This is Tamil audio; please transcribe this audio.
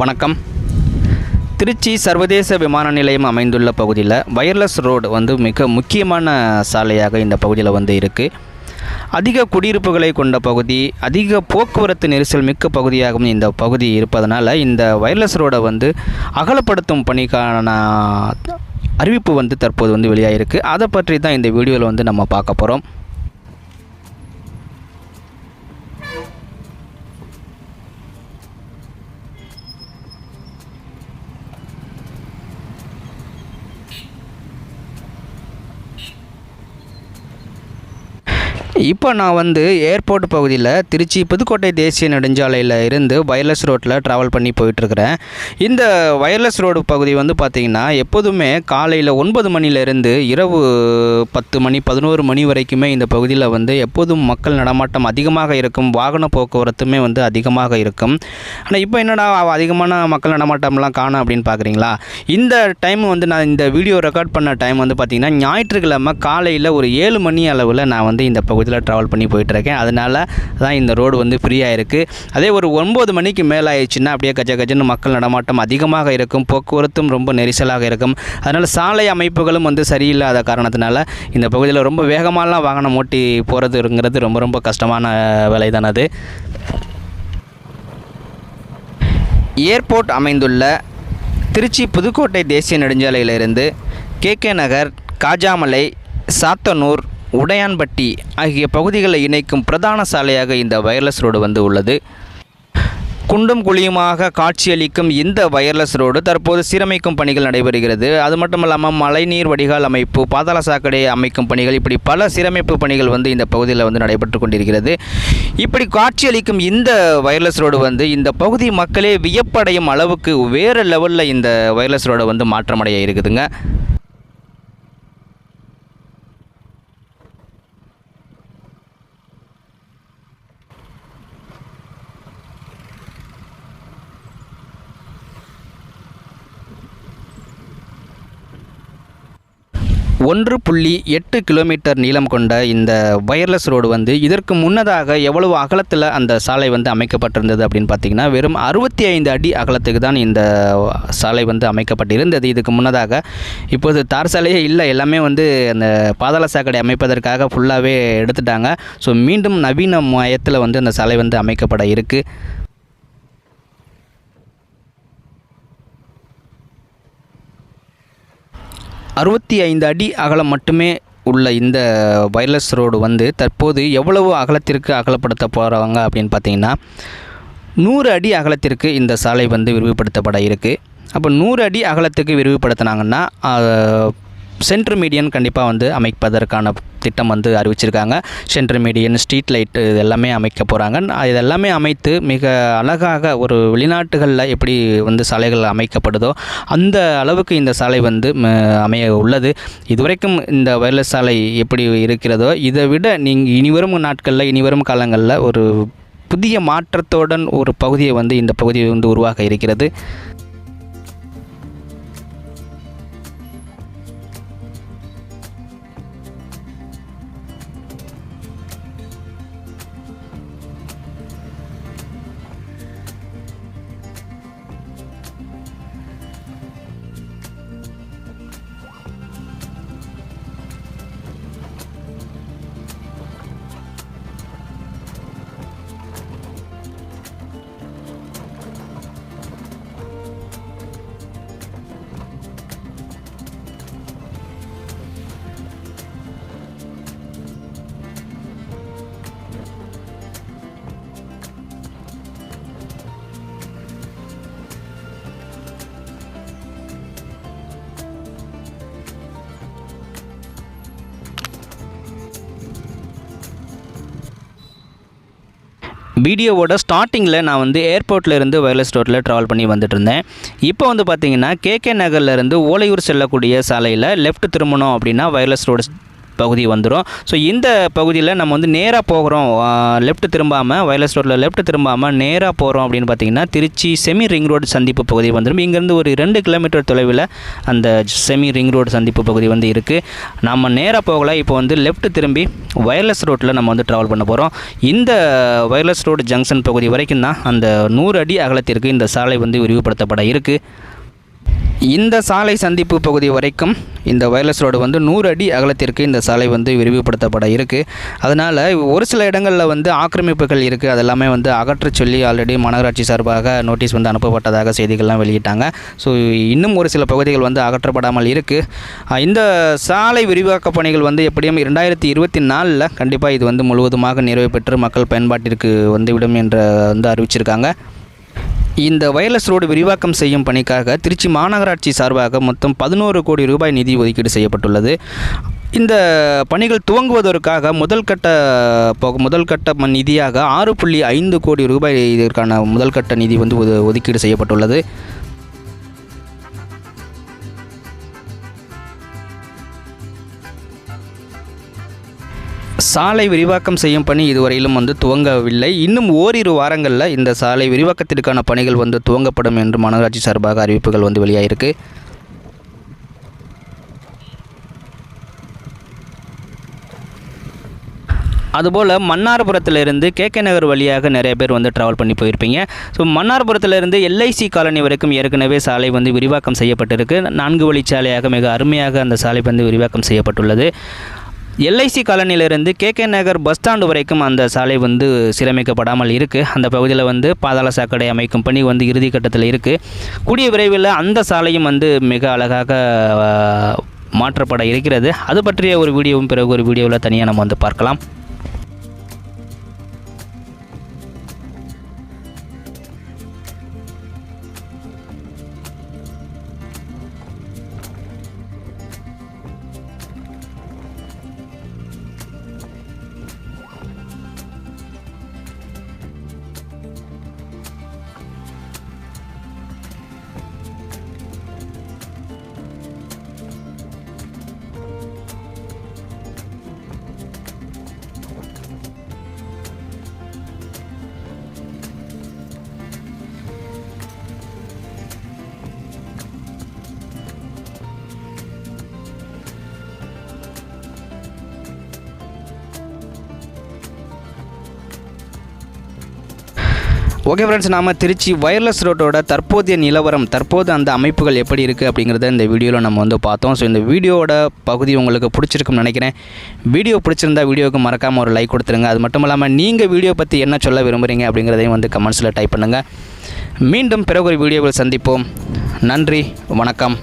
வணக்கம். திருச்சி சர்வதேச விமான நிலையம் அமைந்துள்ள பகுதியில் வயர்லெஸ் ரோடு வந்து மிக முக்கியமான சாலையாக இந்த பகுதியில் வந்து இருக்குது அதிக குடியிருப்புகளை கொண்ட பகுதி அதிக போக்குவரத்து நெரிசல் மிக்க பகுதியாகவும் இந்த பகுதி இருப்பதனால் இந்த வயர்லெஸ் ரோடை வந்து அகலப்படுத்தும் பணிக்கான அறிவிப்பு வந்து தற்போது வந்து வெளியாகிருக்கு அதை பற்றி தான் இந்த வீடியோவில் வந்து நம்ம பார்க்க போகிறோம் இப்போ நான் வந்து ஏர்போர்ட் பகுதியில் திருச்சி புதுக்கோட்டை தேசிய நெடுஞ்சாலையில் இருந்து வயர்லெஸ் ரோட்டில் ட்ராவல் பண்ணி போயிட்டுருக்கிறேன். இந்த வயர்லெஸ் ரோடு பகுதி வந்து பார்த்திங்கன்னா எப்போதுமே காலையில் ஒன்பது மணிலேருந்து இரவு பத்து மணி பதினோரு மணி வரைக்குமே இந்த பகுதியில் வந்து எப்போதும் மக்கள் நடமாட்டம் அதிகமாக இருக்கும் வாகன போக்குவரத்துமே வந்து அதிகமாக இருக்கும். ஆனால் இப்போ என்னடா அதிகமான மக்கள் நடமாட்டம்லாம் காணும் அப்படின்னு பார்க்குறீங்களா? இந்த டைம் வந்து நான் இந்த வீடியோ ரெக்கார்ட் பண்ண டைம் வந்து பார்த்திங்கன்னா ஞாயிற்றுக்கிழமை காலையில் ஒரு ஏழு மணி அளவில் நான் வந்து இந்த பகுதி பகுதியில் ட்ராவல் பண்ணி போயிட்டுருக்கேன். அதனால தான் இந்த ரோடு வந்து ஃப்ரீயாக இருக்குது அதே ஒரு ஒன்பது மணிக்கு மேலே ஆயிடுச்சுன்னா அப்படியே கஜ கஜன்னு மக்கள் நடமாட்டம் அதிகமாக இருக்கும். போக்குவரத்தும் ரொம்ப நெரிசலாக இருக்கும். அதனால் சாலை அமைப்புகளும் வந்து சரியில்லாத காரணத்தினால இந்த பகுதியில் ரொம்ப வேகமாலாம் வாகனம் ஓட்டி போகிறதுங்கிறது ரொம்ப ரொம்ப கஷ்டமான வேலை தான் அது. ஏர்போர்ட் அமைந்துள்ள திருச்சி புதுக்கோட்டை தேசிய நெடுஞ்சாலையிலிருந்து கே கே நகர் காஜாமலை சாத்தனூர் உடையான்பட்டி ஆகிய பகுதிகளை இணைக்கும் பிரதான சாலையாக இந்த வயர்லெஸ் ரோடு வந்து உள்ளது. குண்டும் குழியுமாக காட்சியளிக்கும் இந்த வயர்லெஸ் ரோடு தற்போது சீரமைக்கும் பணிகள் நடைபெறுகிறது. அது மட்டும் இல்லாமல் மழைநீர் வடிகால் அமைப்பு பாதாள சாக்கடை அமைக்கும் பணிகள் இப்படி பல சீரமைப்பு பணிகள் வந்து இந்த பகுதியில் வந்து நடைபெற்று கொண்டிருக்கிறது. இப்படி காட்சியளிக்கும் இந்த வயர்லெஸ் ரோடு வந்து இந்த பகுதி மக்களே வியப்படையும் அளவுக்கு வேறு லெவலில் இந்த வயர்லெஸ் ரோடை வந்து மாற்றமடைய இருக்குதுங்க. ஒன்று புள்ளி எட்டு கிலோமீட்டர் நீளம் கொண்ட இந்த ஒயர்லெஸ் ரோடு வந்து இதற்கு முன்னதாக எவ்வளவு அகலத்தில் அந்த சாலை வந்து அமைக்கப்பட்டிருந்தது அப்படின்னு பார்த்தீங்கன்னா வெறும் அறுபத்தி ஐந்து அடி அகலத்துக்கு தான் இந்த சாலை வந்து அமைக்கப்பட்டிருந்தது. இதுக்கு முன்னதாக இப்போது தார் சாலையே இல்லை. எல்லாமே வந்து அந்த பாதாள சாக்கடை அமைப்பதற்காக ஃபுல்லாகவே எடுத்துட்டாங்க. ஸோ மீண்டும் நவீன மயத்தில் வந்து அந்த சாலை வந்து அமைக்கப்பட இருக்குது அறுபத்தி ஐந்து அடி அகலம் மட்டுமே உள்ள இந்த வயர்லெஸ் ரோடு வந்து தற்போது எவ்வளவு அகலத்திற்கு அகலப்படுத்த போகிறவங்க அப்படின்னு பார்த்தீங்கன்னா நூறு அடி அகலத்திற்கு இந்த சாலை வந்து விரிவுபடுத்தப்பட இருக்குது அப்போ நூறு அடி அகலத்துக்கு விரிவுபடுத்தினாங்கன்னா சென்ட்ரு மீடியன் கண்டிப்பாக வந்து அமைப்பதற்கான திட்டம் வந்து அறிவிச்சிருக்காங்க. சென்ட்ரு மீடியன் ஸ்ட்ரீட் லைட்டு இது எல்லாமே அமைக்க போகிறாங்க இது எல்லாமே அமைத்து மிக அழகாக ஒரு வெளிநாட்டுகளில் எப்படி வந்து சாலைகள் அமைக்கப்படுதோ அந்த அளவுக்கு இந்த சாலை வந்து ம, அமைய உள்ளது. இதுவரைக்கும் இந்த வயர்லெஸ் சாலை எப்படி இருக்கிறதோ இதை விட நீங்கள் இனிவரும் நாட்களில் இனிவரும் காலங்களில் ஒரு புதிய மாற்றத்துடன் ஒரு பகுதியை வந்து இந்த பகுதியை வந்து உருவாக இருக்கிறது. வீடியோவோட ஸ்டார்டிங்கில் நான் வந்து ஏர்போர்ட்டில் இருந்து வயர்லெஸ் ரோட்டில் ட்ராவல் பண்ணி வந்துட்டு இருந்தேன் இப்போ வந்து பார்த்தீங்கன்னா கேகே நகர்லேருந்து ஓலையூர் செல்லக்கூடிய சாலையில் லெஃப்ட் திரும்பணும் அப்படின்னா வயர்லெஸ் ரோடு பகுதி வந்துடும் ஸோ இந்த பகுதியில் நம்ம வந்து நேராக போகிறோம். லெஃப்ட் திரும்பாமல் வயலஸ் ரோட்டில் லெஃப்ட் திரும்பாமல் நேராக போகிறோம் அப்படின்னு பார்த்தீங்கன்னா திருச்சி செமி ரிங் ரோடு சந்திப்பு பகுதி வந்துடும் இங்கேருந்து ஒரு ரெண்டு கிலோமீட்டர் தொலைவில் அந்த செமி ரிங் ரோடு சந்திப்பு பகுதி வந்து இருக்குது நம்ம நேராக போகல இப்போ வந்து லெஃப்ட் திரும்பி வயர்லெஸ் ரோட்டில் நம்ம வந்து ட்ராவல் பண்ண போகிறோம் இந்த வயர்லெஸ் ரோடு ஜங்ஷன் பகுதி வரைக்கும் தான் அந்த நூறு அடி அகலத்திற்கு இந்த சாலை வந்து விரிவுபடுத்தப்பட இருக்குது இந்த சாலை சந்திப்பு பகுதி வரைக்கும் இந்த வயர்லெஸ் ரோடு வந்து நூறு அடி அகலத்திற்கு இந்த சாலை வந்து விரிவுபடுத்தப்பட இருக்குது அதனால் ஒரு சில இடங்களில் வந்து ஆக்கிரமிப்புகள் இருக்குது அதெல்லாமே வந்து அகற்றச் சொல்லி ஆல்ரெடி மாநகராட்சி சார்பாக நோட்டீஸ் வந்து அனுப்பப்பட்டதாக செய்திகள்லாம் வெளியிட்டாங்க. ஸோ இன்னும் ஒரு சில பகுதிகள் வந்து அகற்றப்படாமல் இருக்குது இந்த சாலை விரிவாக்க பணிகள் வந்து எப்படியும் இரண்டாயிரத்தி இருபத்தி நாலில் கண்டிப்பாக இது வந்து முழுவதுமாக நிறைவு பெற்று மக்கள் பயன்பாட்டிற்கு வந்துவிடும் என்று வந்து அறிவிச்சிருக்காங்க. இந்த வயர்லெஸ் ரோடு விரிவாக்கம் செய்யும் பணிக்காக திருச்சி மாநகராட்சி சார்பாக மொத்தம் பதினோரு கோடி ரூபாய் நிதி ஒதுக்கீடு செய்யப்பட்டுள்ளது. இந்த பணிகள் துவங்குவதற்காக முதல் கட்ட பகு- முதல் கட்ட நிதியாக ஆறு புள்ளி ஐந்து கோடி ரூபாய் இதற்கான முதல் கட்ட நிதி வந்து ஒதுக்கீடு செய்யப்பட்டுள்ளது. சாலை விரிவாக்கம் செய்யும் பணி இதுவரையிலும் வந்து துவங்கவில்லை. இன்னும் ஓரிரு வாரங்களில் இந்த சாலை விரிவாக்கத்திற்கான பணிகள் வந்து துவங்கப்படும் என்று மாநகராட்சி சார்பாக அறிவிப்புகள் வந்து வெளியாயிருக்கு. அதுபோல் மன்னார்புரத்திலிருந்து கே நகர் வழியாக நிறைய பேர் வந்து ட்ராவல் பண்ணி போயிருப்பீங்க. ஸோ மன்னார்புரத்திலிருந்து எல்ஐசி காலனி வரைக்கும் ஏற்கனவே சாலை வந்து விரிவாக்கம் செய்யப்பட்டிருக்கு. நான்கு வழிச்சாலையாக மிக அருமையாக அந்த சாலை வந்து விரிவாக்கம் செய்யப்பட்டுள்ளது. எல்ஐசி காலனியிலிருந்து கேகே நகர் பஸ் ஸ்டாண்டு வரைக்கும் அந்த சாலை வந்து சீரமைக்கப்படாமல் இருக்குது அந்த பகுதியில் வந்து பாதாள சாக்கடை அமைக்கும் பணி வந்து இறுதி கட்டத்தில் இருக்குது கூடிய விரைவில் அந்த சாலையும் வந்து மிக அழகாக மாற்றப்பட இருக்கிறது. அது பற்றிய ஒரு வீடியோவும் பிறகு ஒரு வீடியோவில் தனியாக நம்ம வந்து பார்க்கலாம். ஓகே ஃப்ரெண்ட்ஸ் நாம திருச்சி வயர்லெஸ் ரோட்டோட தற்போதைய நிலவரம் தற்போது அந்த அமைப்புகள் எப்படி இருக்குது அப்படிங்கிறத இந்த வீடியோவில் நம்ம வந்து பார்த்தோம். ஸோ இந்த வீடியோவோட பகுதி உங்களுக்கு பிடிச்சிருக்கும்னு நினைக்கிறேன். வீடியோ பிடிச்சிருந்தா வீடியோவுக்கு மறக்காமல் ஒரு லைக் கொடுத்துருங்க. அது மட்டும் இல்லாமல் நீங்கள் வீடியோ பற்றி என்ன சொல்ல விரும்புகிறீங்க அப்படிங்கிறதையும் வந்து கமெண்ட்ஸில் டைப் பண்ணுங்கள் மீண்டும் பிறகு ஒரு வீடியோவில் சந்திப்போம். நன்றி வணக்கம்.